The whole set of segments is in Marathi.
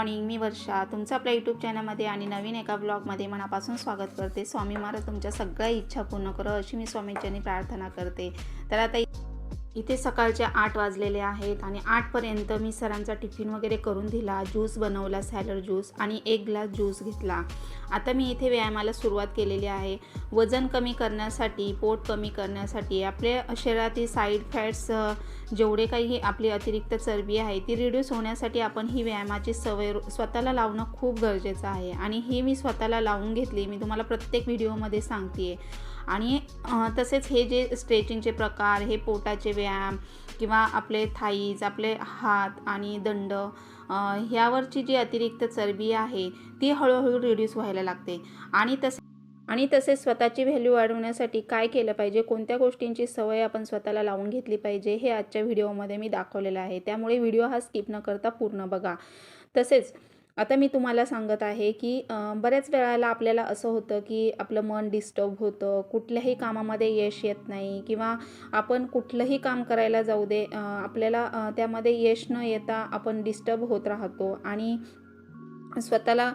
मॉर्निंग मी वर्षा. तुमचं आपल्या यूट्यूब चॅनलमध्ये आणि नवीन एका ब्लॉगमध्ये मनापासून स्वागत करते. स्वामी महाराज तुमच्या सगळ्या इच्छा पूर्ण करो अशी मी स्वामींच्यानी प्रार्थना करते. तर आता इथे सकाळचे आठ वाजलेले आहेत आणि आठपर्यंत मी सरांचा टिफिन वगैरे करून दिला ज्यूस बनवला सॅलड ज्यूस आणि एक ग्लास ज्यूस घेतला. आता मी इथे व्यायामाला सुरुवात केलेली आहे. वजन कमी करण्यासाठी पोट कमी करण्यासाठी आपल्या शरीरातील साईड फॅट्स जेवढे काही आपली अतिरिक्त चरबी आहे ती रिड्यूस होण्यासाठी आपण ही व्यायामाची सवय स्वतःला लावणं खूप गरजेचं आहे. आणि ही मी स्वतःला लावून घेतली मी तुम्हाला प्रत्येक व्हिडिओमध्ये सांगते आणि तसेच हे जे स्ट्रेचिंगचे प्रकार हे पोटाचे व्यायाम किंवा आपले थाईज आपले हात आणि दंड ह्यावरची जी अतिरिक्त चरबी आहे ती हळूहळू रिड्यूस व्हायला लागते. आणि तसे आणि तसेच स्वतःची व्हॅल्यू वाढवण्यासाठी काय केलं पाहिजे? कोणत्या गोष्टींची सवय आपण स्वतःला लावून घेतली पाहिजे? हे आजच्या व्हिडिओमध्ये मी दाखवलेलं आहे. त्यामुळे व्हिडिओ हा स्किप न करता पूर्ण बघा. तसेच आता मी तुम्हाला सांगत आहे की बऱ्याच वेळाला आपल्याला असं होतं की आपलं मन डिस्टर्ब होतं कुठल्याही कामामध्ये यश येत नाही किंवा आपण कुठलंही काम करायला जाऊ दे आपल्याला त्यामध्ये यश न येता आपण डिस्टर्ब होत राहतो आणि स्वतःला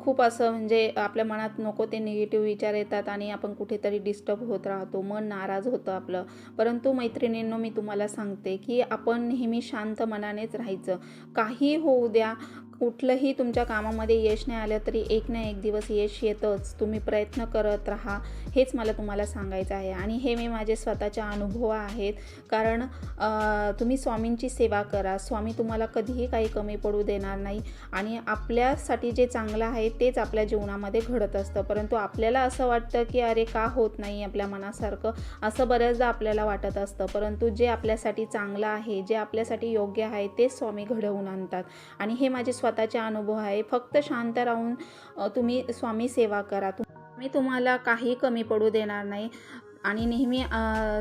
खूप असं म्हणजे आपल्या मनात नको ते निगेटिव्ह विचार येतात आणि आपण कुठेतरी डिस्टर्ब होत राहतो मन नाराज होतं आपलं. परंतु मैत्रिणींनो मी तुम्हाला सांगते की आपण नेहमी शांत मनानेच राहायचं. काही होऊ द्या कुठलंही तुमच्या कामामध्ये यश नाही आलं तरी एक ना एक दिवस यश येतंच. तुम्ही प्रयत्न करत राहा. हेच मला तुम्हाला सांगायचं आहे. आणि हे मी माझे स्वतःचे अनुभव आहेत. कारण तुम्ही स्वामींची सेवा करा. स्वामी तुम्हाला कधीही काही कमी पडू देणार नाही. आणि आपल्यासाठी जे चांगलं आहे तेच आपल्या जीवनामध्ये घडत असतं. परंतु आपल्याला असं वाटतं की अरे का होत नाही आपल्या मनासारखं? असं बऱ्याचदा आपल्याला वाटत असतं. परंतु जे आपल्यासाठी चांगलं आहे जे आपल्यासाठी योग्य आहे तेच स्वामी घडवून आणतात. आणि हे माझे स्वतःचे अनुभव आहे. फक्त शांत राहून तुम्ही स्वामी सेवा करा. मी तुम्हाला काही कमी पडू देणार नाही. आणि नेहमी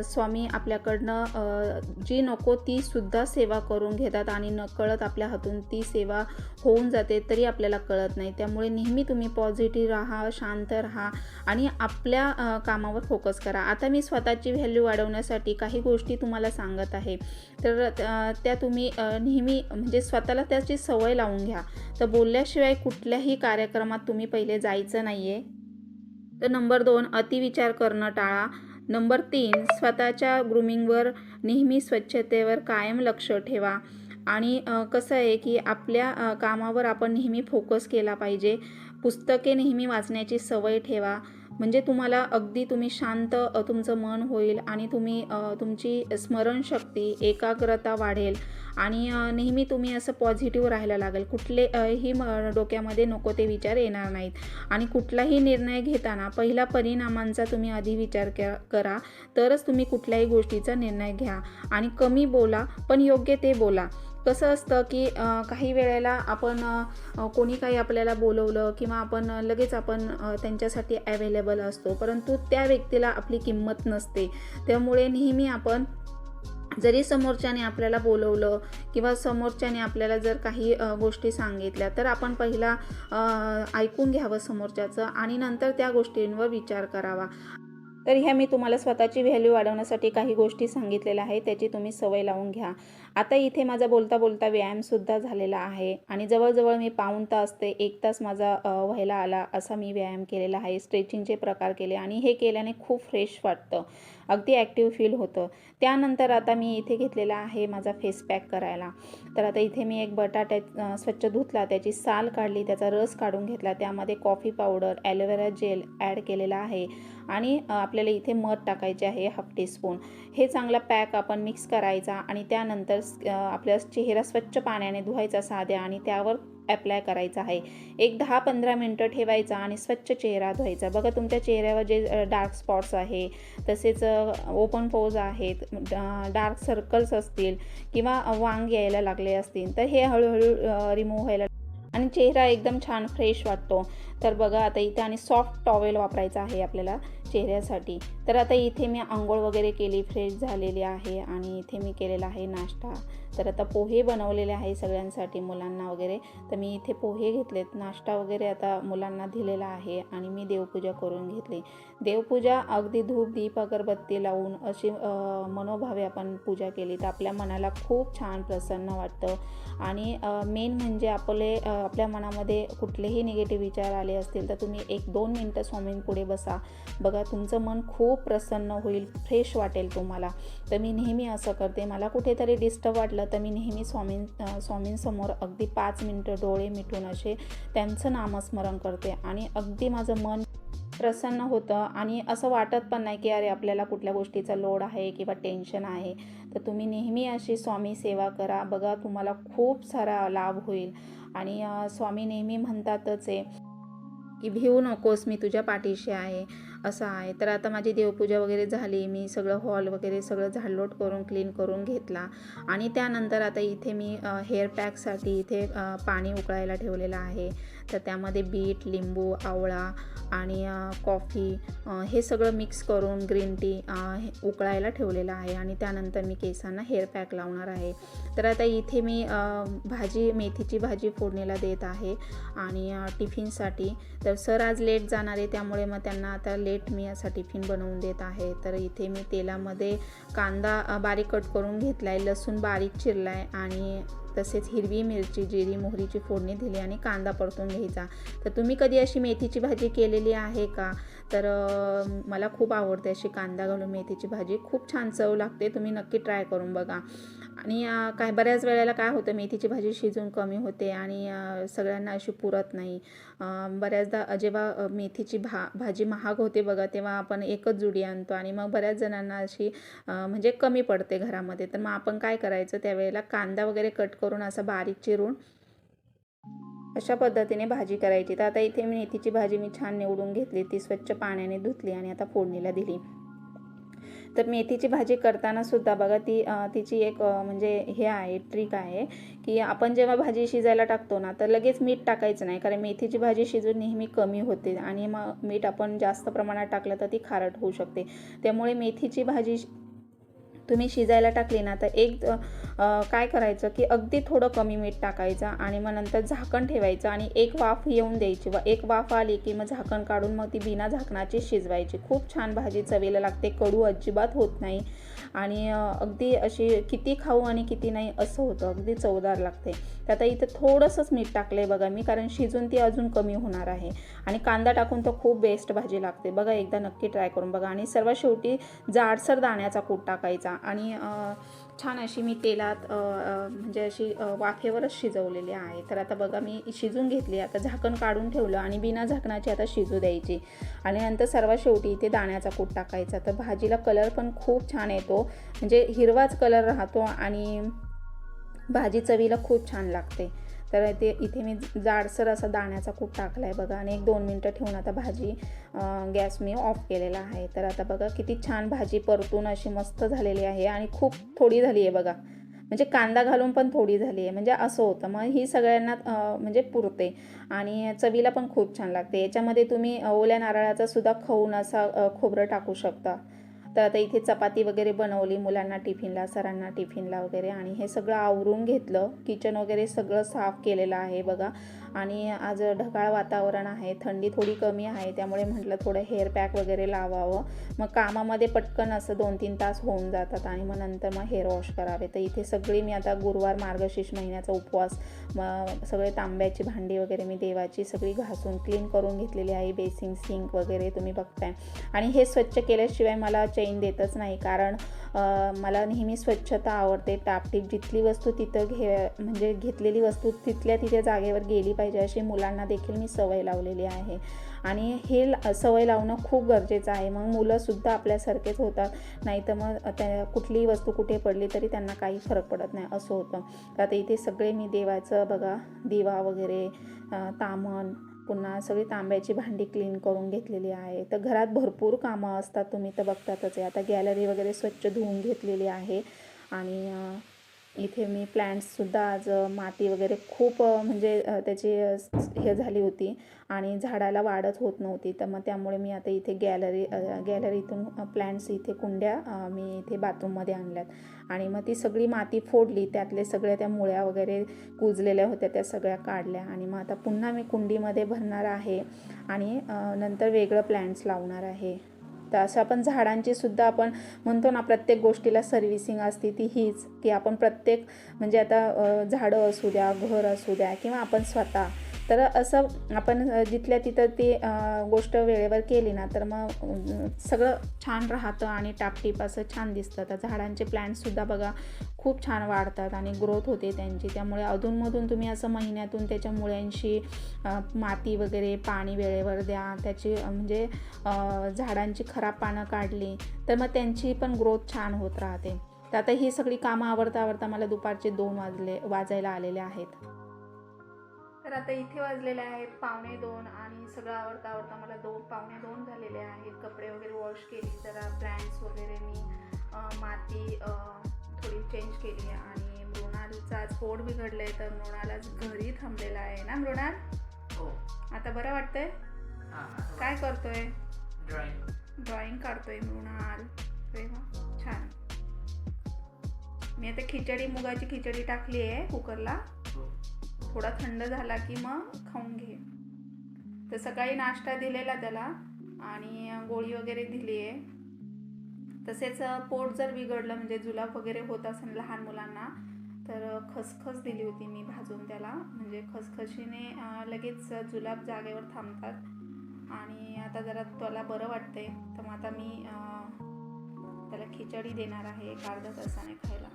स्वामी आपल्याकडनं जी नको ती सुद्धा सेवा करून घेतात आणि नकळत आपल्या हातून ती सेवा होऊन जाते तरी आपल्याला कळत नाही. त्यामुळे नेहमी तुम्ही पॉझिटिव्ह राहा शांत राहा आणि आपल्या कामावर फोकस करा. आता मी स्वतःची व्हॅल्यू वाढवण्यासाठी काही गोष्टी तुम्हाला सांगत आहे. तर त्या तुम्ही नेहमी म्हणजे स्वतःला त्याची सवय लावून घ्या. तर बोलल्याशिवाय कुठल्याही कार्यक्रमात तुम्ही पहिले जायचं नाही आहे तर नंबर दोन अतिविचार करणं टाळा. नंबर तीन स्वतःच्या ग्रुमिंगवर नेहमी स्वच्छतेवर कायम लक्ष ठेवा. आणि कसं आहे की आपल्या कामावर आपण नेहमी फोकस केला पाहिजे. पुस्तके नेहमी वाचण्याची सवय ठेवा. म्हणजे तुम्हाला अगदी तुम्ही शांत तुमचं मन होईल आणि तुम्ही तुमची स्मरणशक्ती एकाग्रता वाढेल. आणि नेहमी तुम्ही असं पॉझिटिव्ह राहायला लागेल. कुठले ही म डोक्यामध्ये नको ते विचार येणार नाहीत. आणि कुठलाही निर्णय घेताना पहिला परिणामांचा तुम्ही आधी विचार क करा. तरच तुम्ही कुठल्याही गोष्टीचा निर्णय घ्या. आणि कमी बोला पण योग्य ते बोला. कसं असतं की काही वेळेला आपण कोणी काही आपल्याला बोलवलं किंवा आपण लगेच आपण त्यांच्यासाठी अवेलेबल असतो. परंतु त्या व्यक्तीला आपली किंमत नसते. त्यामुळे नेहमी आपण जरी समोरच्याने आपल्याला बोलवलं किंवा समोरच्याने आपल्याला जर काही गोष्टी सांगितल्या तर आपण पहिला ऐकून घ्यावं समोरच्याचं आणि नंतर त्या गोष्टींवर विचार करावा. तर ह्या मी तुम्हाला स्वतःची व्हॅल्यू वाढवण्यासाठी काही गोष्टी सांगितलेल्या आहेत त्याची तुम्ही सवय लावून घ्या. आता इथे माझा बोलता बोलता व्यायामसुद्धा झालेला आहे आणि जवळजवळ मी पाऊण तास ते एक तास माझा व्हायला आला असा मी व्यायाम केलेला आहे स्ट्रेचिंगचे प्रकार केले आणि हे केल्याने खूप फ्रेश वाटतं अगदी ॲक्टिव्ह फील होतं. त्यानंतर आता मी इथे घेतलेला आहे माझा फेस पॅक करायला. तर आता इथे मी एक बटाट्यात स्वच्छ धुतला त्याची साल काढली त्याचा रस काढून घेतला त्यामध्ये coffee powder aloe vera gel add केलेला आहे. आणि आपल्याला इथे मध टाकायचे आहे हाफ टीस्पून हे चांगला पॅक आपण मिक्स करायचा आणि त्यानंतर आपल्या चेहरा स्वच्छ पाण्याने धुवायचा साध्या आणि त्यावर ॲप्लाय करायचा आहे. एक दहा पंधरा मिनटं ठेवायचा आणि स्वच्छ चेहरा धुवायचा. बघा तुमच्या चेहऱ्यावर जे डार्क स्पॉट्स आहे तसेच ओपन पोज आहेत डार्क सर्कल्स असतील किंवा वांग यायला लागले असतील तर हे हळूहळू रिमूव्ह व्हायला आणि चेहरा एकदम छान फ्रेश वाटतो. तर बघा आता इथे आणि सॉफ्ट टॉवेल वापरायचा आहे आपल्याला. चेहऱ्यासाठी. तर आता इथे मी आंघोळ वगैरे केली फ्रेश झालेली आहे आणि इथे मी केलेला आहे नाश्ता. तर आता पोहे बनवलेले आहे सगळ्यांसाठी मुलांना वगैरे. तर मी इथे पोहे घेतलेत नाश्ता वगैरे आता मुलांना दिलेला आहे आणि मी देवपूजा करून घेतली. देवपूजा अगदी धूप दीप अगरबत्ती लावून अशी मनोभावे आपण पूजा केली. तर आपल्या मनाला खूप छान प्रसन्न वाटतं. आणि मेन म्हणजे आपले आपल्या मनामध्ये कुठलेही निगेटिव्ह विचार आले असतील तर तुम्ही एक दोन मिनटं स्वामींपुढे बसा. बघा तुमचं मन खूप प्रसन्न होईल फ्रेश वाटेल तुम्हाला. तर मी नेहमी असं करते. मला कुठेतरी डिस्टर्ब वाटलं तर मी नेहमी स्वामीं स्वामींसमोर अगदी पाच मिनटं डोळे मिटून असे त्यांचं नामस्मरण करते. आणि अगदी माझं मन प्रसन्न होतं. आणि असं वाटत पण नाही की अरे आपल्याला कुठल्या गोष्टीचा लोड आहे किंवा टेन्शन आहे. तर तुम्ही नेहमी अशी स्वामी सेवा करा. बघा तुम्हाला खूप सारा लाभ होईल. आणि स्वामी नेहमी म्हणतातच आहे की भिवू नकोस मी तुझ्या पाठीशी आहे. असं आहे. तर आता माझी देवपूजा वगैरे झाली. मी सगळं हॉल वगैरे सगळं झाडलोट करून क्लीन करून घेतला. आणि त्यानंतर आता इथे मी हेअर पॅकसाठी इथे पाणी उकळायला ठेवलेलं आहे. तर त्यामध्ये बीट लिंबू आवळा आणि कॉफी हे सगळं मिक्स करून ग्रीन टी हे उकळायला ठेवलेलं आहे आणि त्यानंतर मी केसांना हेअर पॅक लावणार आहे. तर आता इथे मी भाजी मेथीची भाजी फोडणीला देत आहे आणि टिफिनसाठी. तर सर आज लेट जाणार आहे त्यामुळे मग त्यांना आता लेट मी असा टिफिन बनवून देत आहे. तर इथे मी तेलामध्ये कांदा बारीक कट करून घेतला आहे लसूण बारीक चिरला आहे आणि तसेच हिरवी मिरची जिरी मोहरीची फोडणी दिली आणि कांदा परतून घ्यायचा. तर तुम्ही कधी अशी मेथीची भाजी केलेली आहे का? तर मला खूप आवडते अशी कांदा घालून मेथीची भाजी. खूप छान चव लागते. तुम्ही नक्की ट्राय करून बघा. आणि काय बऱ्याच वेळेला काय होतं मेथीची भाजी शिजून कमी होते आणि सगळ्यांना अशी पुरत नाही. बऱ्याचदा जेव्हा मेथीची भा भाजी महाग होते बघा तेव्हा आपण एकच जुडी आणतो आणि मग बऱ्याच जणांना अशी म्हणजे कमी पडते घरामध्ये. तर मग आपण काय करायचं त्यावेळेला कांदा वगैरे कट करून असं बारीक चिरून अशा पद्धतीने भाजी करायची. तर आता इथे मेथीची भाजी मी छान निवडून घेतली. ती स्वच्छ पाण्याने धुतली आणि आता फोडणीला दिली. तर मेथीची भाजी करताना सुद्धा बघा ती तिची एक म्हणजे हे आहे ट्रिक आहे की आपण जेव्हा भाजी शिजायला टाकतो ना तर लगेच मीठ टाकायचं नाही. कारण मेथीची भाजी शिजून नेहमी कमी होते आणि मग मीठ आपण जास्त प्रमाणात टाकलं तर ती खारट होऊ शकते. त्यामुळे मेथीची भाजी तुम्ही शिजायला टाकली ना तर एक काय करायचं की अगदी थोडं कमी मीठ टाकायचं आणि मग नंतर झाकण ठेवायचं आणि एक वाफ येऊन द्यायची व एक वाफ आली की मग झाकण काढून मग ती बिना झाकणाची शिजवायची. खूप छान भाजी चवीला लागते कडू अजिबात होत नाही. आणि अगदी अशी किती खाऊ आणि किती नाही असं होतं. अगदी चवदार लागते. तर आता इथं थोडंसंच मीठ टाकलं आहे बघा मी कारण शिजून ती अजून कमी होणार आहे. आणि कांदा टाकून तर खूप बेस्ट भाजी लागते. बघा एकदा नक्की ट्राय करून बघा. आणि सर्वात शेवटी जाडसर दाण्याचा कूट टाकायचा. आणि छान अशी मी तेलात म्हणजे अशी वाफेवरच शिजवलेली आहे. तर आता बघा मी शिजून घेतली आता झाकण काढून ठेवलं आणि बिना झाकणाची आता शिजू द्यायची. आणि नंतर सर्वात शेवटी इथे दाण्याचा कूट टाकायचा. तर भाजीला कलर पण खूप छान येतो. म्हणजे हिरवाच कलर राहतो आणि भाजी चवीला खूप छान लागते. तर ते इथे मी जाडसर असा दाण्याचा कूट टाकला आहे बघा. आणि एक दोन मिनटं ठेवून आता भाजी गॅस मी ऑफ केलेला आहे. तर आता बघा किती छान भाजी परतून अशी मस्त झालेली आहे आणि खूप थोडी झाली आहे बघा. म्हणजे कांदा घालून पण थोडी झाली आहे. म्हणजे असं होतं. मग ही सगळ्यांना म्हणजे पुरते. आणि चवीला पण खूप छान लागते. याच्यामध्ये तुम्ही ओल्या नारळाचा सुद्धा खाऊन असा खोबरं टाकू शकता. तर आता इथे चपाती वगैरे बनवली मुलांना टिफिनला सरांना टिफिनला वगैरे. आणि हे सगळं आवरून घेतलं. किचन वगैरे सगळं साफ केलेलं आहे बघा. आणि आज ढगाळ वातावरण आहे थंडी थोडी कमी आहे त्यामुळे म्हटलं थोडं हेअर पॅक वगैरे लावावं. मग कामामध्ये पटकन असं दोन तीन तास होऊन जातात आणि मग नंतर मग हेअर वॉश करावे. तर इथे सगळी मी आता गुरुवार मार्गशीर्ष महिन्याचा उपवास मग सगळे तांब्याची भांडी वगैरे मी देवाची सगळी घासून क्लीन करून घेतलेली आहे. बेसिंग सिंक वगैरे तुम्ही बघताय. आणि हे स्वच्छ केल्याशिवाय मला चैन देतच नाही. कारण मला नेहमी स्वच्छता आवडते. टापटीप जिथली वस्तू तिथं घे म्हणजे घेतलेली वस्तू तिथल्या तिथे जागेवर गेली पाहिजे अशी मुलांना देखील मी सवय लावलेली आहे. आणि हे ला- सवय लावणं खूप गरजेचं आहे. मग मुलंसुद्धा आपल्यासारखेच होतात. नाही तर मग त्या कुठलीही वस्तू कुठे पडली तरी त्यांना काही फरक पडत नाही असं होतं. तर आता इथे सगळे मी देवाचं बघा दिवा वगैरे तामण पुन्हा सगळी तांब्याची भांडी क्लीन करून घेतलेली आहे. तर घरात भरपूर कामं असतात तुम्ही तर बघतातच आहे. आता गॅलरी वगैरे स्वच्छ धुवून घेतलेली आहे. आणि इथे मी प्लॅन्ट्ससुद्धा आज माती वगैरे खूप म्हणजे त्याची हे झाली होती आणि झाडाला वाढच होत नव्हती. तर मग त्यामुळे मी आता इथे गॅलरी गॅलरीतून प्लॅन्ट्स इथे कुंड्या मी इथे बाथरूममध्ये आणल्यात. आणि मग ती सगळी माती फोडली. त्यातले सगळ्या त्या मुळ्या वगैरे कुजलेल्या होत्या त्या सगळ्या काढल्या. आणि मग आता पुन्हा मी कुंडीमध्ये भरणार आहे आणि नंतर वेगळं प्लॅन्ट्स लावणार आहे. तर असं आपण झाडांची सुद्धा आपण म्हणतो ना प्रत्येक गोष्टीला सर्व्हिसिंग असते ती हीच. की आपण प्रत्येक म्हणजे आता झाडं असू द्या घर असू द्या किंवा आपण स्वतः तर असं आपण जिथल्या तिथं ती गोष्ट वेळेवर केली ना तर मग सगळं छान राहतं आणि टापटीप असं छान दिसतं. तर झाडांचे प्लॅन्टसुद्धा बघा खूप छान वाढतात आणि ग्रोथ होते त्यांची. त्यामुळे अधूनमधून तुम्ही असं महिन्यातून त्याच्या मुळ्यांशी माती वगैरे पाणी वेळेवर द्या. त्याची म्हणजे झाडांची खराब पानं काढली तर मग त्यांची पण ग्रोथ छान होत राहते. तर आता ही सगळी कामं आवडता आवडता मला दुपारचे दोन वाजले वाजायला आलेले आहेत. तर आता इथे वाजलेले आहेत पावणे दोन आणि सगळं आवडता आवडता मला दोन पावणे दोन झालेले आहेत. कपडे वगैरे वॉश केली जरा प्लॅन्ट्स वगैरे मी माती थोडी चेंज केली आणि मृणालचं आज पोट बिघडलं आहे तर मृणाल आज घरी थांबलेला आहे ना मृणाल? हो. आता बरं वाटतंय? काय करतोय? ड्रॉइंग ड्रॉइंग काढतोय मृणाल. छान. मी आता खिचडी मुगाची खिचडी टाकली आहे कुकरला. थोडा थंड झाला की मग खाऊन घे. तर सकाळी नाश्ता दिलेला त्याला आणि गोळी वगैरे दिली आहे. तसेच पोट जर बिघडलं म्हणजे जुलाब वगैरे होत असेल लहान मुलांना तर खसखस दिली होती मी भाजून त्याला. म्हणजे खसखशीने लगेच जुलाब जागेवर थांबतात. आणि आता जरा त्याला बरं वाटतंय. तर मग आता मी त्याला खिचडी देणार आहे एक अर्धा तासाने खायला.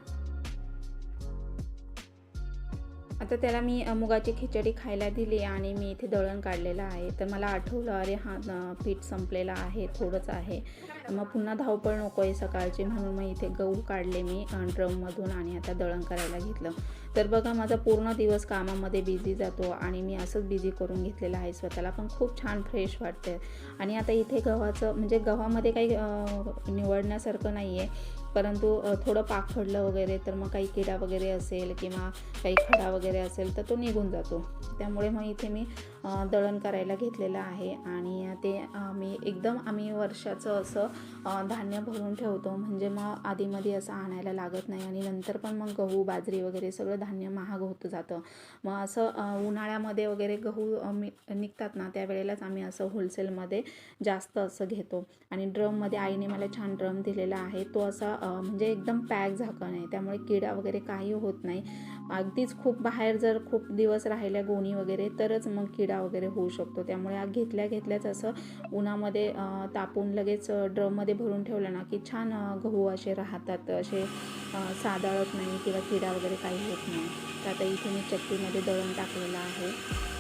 आता त्याला मी मुगाची खिचडी खायला दिली आणि मी इथे दळण काढलेलं आहे. तर मला आठवलं अरे हा पीठ संपलेलं आहे थोडंच आहे. मग पुन्हा धावपळ नको आहे सकाळची म्हणून मग इथे गहू काढले मी ड्रममधून आणि आता दळण करायला घेतलं. तर बघा माझा पूर्ण दिवस कामामध्ये बिझी जातो आणि मी असंच बिझी करून घेतलेलं आहे स्वतःला. पण खूप छान फ्रेश वाटते आणि आता इथे गव्हाचं म्हणजे गव्हामध्ये काही निवडण्यासारखं नाही आहे परंतु थोडं पाखडलं वगैरे तर मग काही किडा वगैरे असेल किंवा काही खडा वगैरे असेल तर तो निघून जातो. त्यामुळे मग इथे मी दळण करायला घेतलेलं आहे आणि ते मी एकदम आम्ही वर्षाचं असं धान्य भरून ठेवतो. म्हणजे मग आधीमध्ये असं आणायला लागत नाही आणि नंतर पण मग गहू बाजरी वगैरे सगळं धान्य महाग होत जातं. मग असं उन्हाळ्यामध्ये वगैरे गहू मी निघतात ना त्यावेळेलाच आम्ही असं होलसेलमध्ये जास्त असं घेतो. आणि ड्रममध्ये आईने मला छान ड्रम दिलेला आहे. तो असा म्हणजे एकदम पॅक झाकण आहे. त्यामुळे किडा वगैरे काही होत नाही. अगदीच खूप बाहेर जर खूप दिवस राहिल्या गोणी वगैरे तरच मग किडा वगैरे होऊ शकतो. त्यामुळे घेतल्या घेतल्याच असं उन्हामध्ये तापून लगेच ड्रममध्ये भरून ठेवलं ना की छान गहू असे राहतात. असे सादळत नाही किंवा किडा वगैरे काही होत नाही. तर आता इथे मी चक्कीमध्ये दळण टाकलेलं आहे.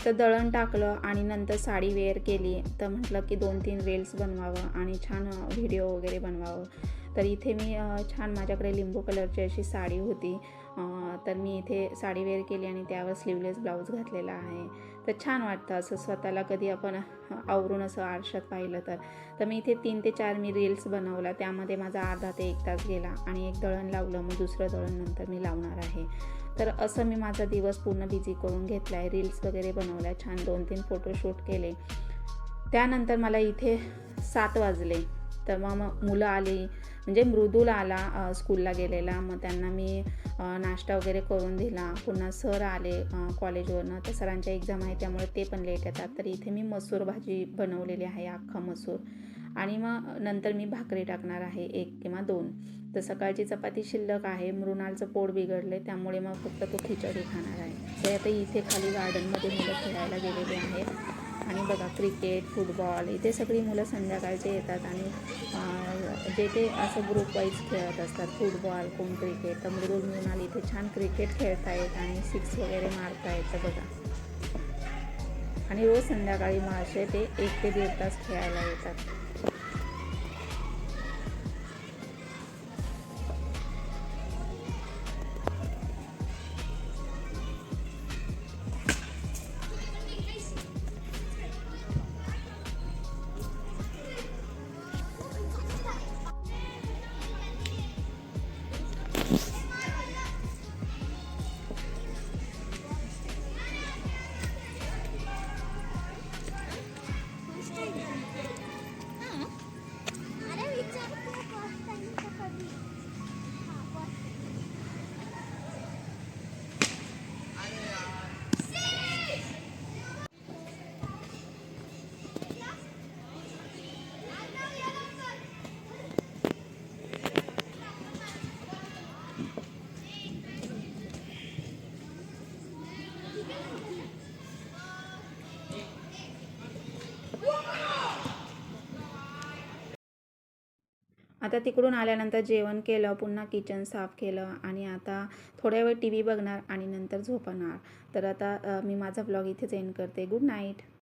आता दळण टाकलं आणि नंतर साडी वेअर केली तर म्हटलं की दोन तीन रील्स बनवावं आणि छान व्हिडिओ वगैरे बनवावं. तर इथे मी छान माझ्याकडे लिंबू कलरची अशी साडी होती. तर मी इथे साडी वेअर केली आणि त्यावर स्लीवलेस ब्लाऊज घातलेला आहे. तर छान वाटतं असं स्वतःला कधी आपण आवरून असं आरशात पाहिलं तर. तर मी इथे तीन ते चार मी रील्स बनवला त्यामध्ये माझा अर्धा ते एक तास गेला आणि एक दळण लावलं. मग दुसरं दळण नंतर मी लावणार आहे. तर असं मी माझा दिवस पूर्ण बिझी करून घेतला आहे रील्स वगैरे बनवल्या. छान दोन तीन फोटोशूट केले. त्यानंतर मला इथे सात वाजले. तर मग मग मुलं आली म्हणजे मृदूल आला स्कूलला गेलेला. मग त्यांना मी नाश्ता वगैरे करून दिला. पुन्हा सर आले कॉलेजवरनं. तर सरांच्या एक्झाम आहे त्यामुळे ते पण लेट येतात. तर इथे मी मसूर भाजी बनवलेली आहे अख्खा मसूर. आणि मग नंतर मी भाकरी टाकणार आहे एक किंवा दोन. तर सकाळची चपाती शिल्लक आहे मृणालचं पोट बिघडले त्यामुळे मग फक्त तो खिचडी खाणार आहे. तर आता इथे खाली गार्डनमध्ये मुलं खेळायला गेलेले आहेत. आणि बघा क्रिकेट फुटबॉल इथे सगळी मुलं संध्याकाळचे येतात आणि जे ते असं ग्रुप वाईज खेळत असतात फुटबॉल कोण क्रिकेट तर मृदुल मृणाल इथे छान क्रिकेट खेळतायत आणि सिक्स वगैरे मारतायत तर बघा. आणि रोज संध्याकाळी मासे ते एक ते दीड तास खेळायला येतात. आता तिकडून आल्यानंतर जेवण केलं पुन्हा किचन साफ केलं आणि आता थोड्या वेळ टी व्ही बघणार आणि नंतर झोपणार. तर आता मी माझा ब्लॉग इथेच एंड करते. Good night